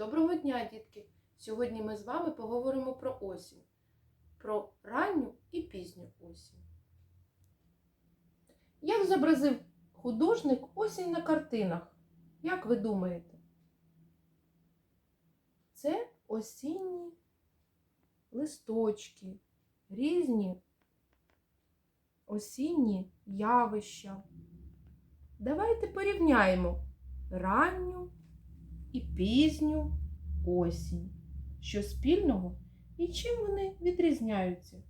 Доброго дня, дітки! Сьогодні ми з вами поговоримо про осінь, про ранню і пізню осінь. Як зобразив художник осінь на картинах? Як ви думаєте? Це осінні листочки, різні осінні явища. Давайте порівняємо ранню і пізню осінь. Що спільного і чим вони відрізняються?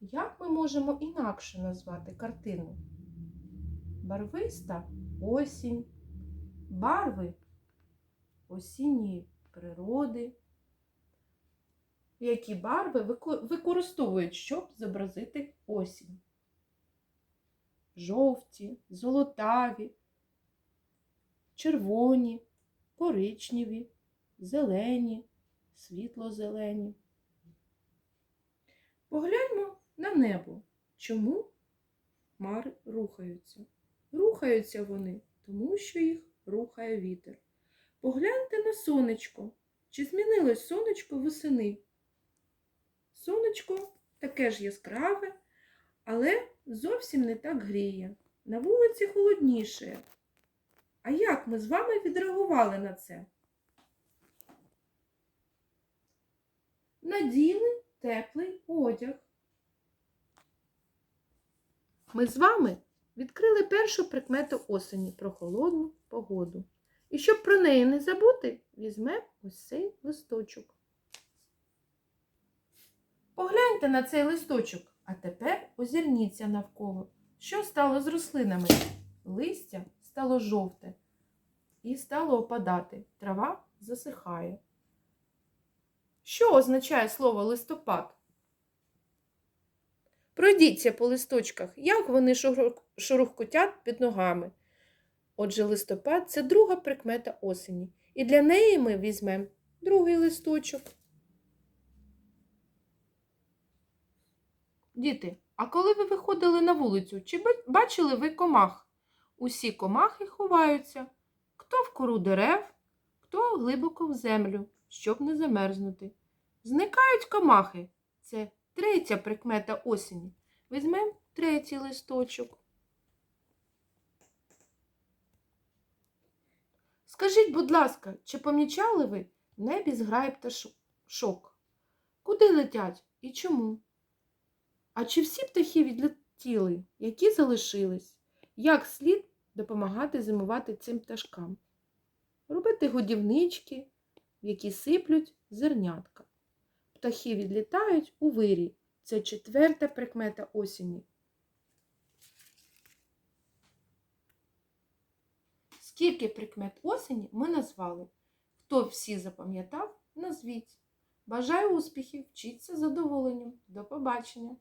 Як ми можемо інакше назвати картину? Барвиста осінь, барви осінньої природи. Які барви використовують, щоб зобразити осінь? Жовті, золотаві, червоні, коричневі, зелені, світло-зелені. Погляньмо на небо. Чому хмари рухаються? Рухаються вони, тому що їх рухає вітер. Погляньте на сонечко. Чи змінилось сонечко восени? Сонечко таке ж яскраве, але зовсім не так гріє. На вулиці холодніше. А як ми з вами відреагували на це? Наділи теплий одяг. Ми з вами відкрили першу прикмету осені про холодну погоду. І щоб про неї не забути, візьмемо ось цей листочок. Погляньте на цей листочок, а тепер озирніться навколо. Що стало з рослинами? Листя стало жовте і стало опадати. Трава засихає. Що означає слово листопад? Пройдіться по листочках, як вони шурухкотять під ногами. Отже, листопад це друга прикмета осені. І для неї ми візьмемо другий листочок. Діти, а коли ви виходили на вулицю, чи бачили ви комах? Усі комахи ховаються. Хто в кору дерев, хто глибоко в землю, щоб не замерзнути. Зникають комахи. Це третя прикмета осені. Візьмемо третій листочок. Скажіть, будь ласка, чи помічали ви в небі зграє пташок? Куди летять і чому? А чи всі птахи відлетіли, які залишились? Як слід допомагати зимувати цим пташкам? Робити годівнички, в які сиплють зернятка. Птахи відлітають у вирі. Це четверта прикмета осені. Скільки прикмет осені ми назвали? Хто всі запам'ятав, назвіть. Бажаю успіхів, вчіться задоволенням. До побачення!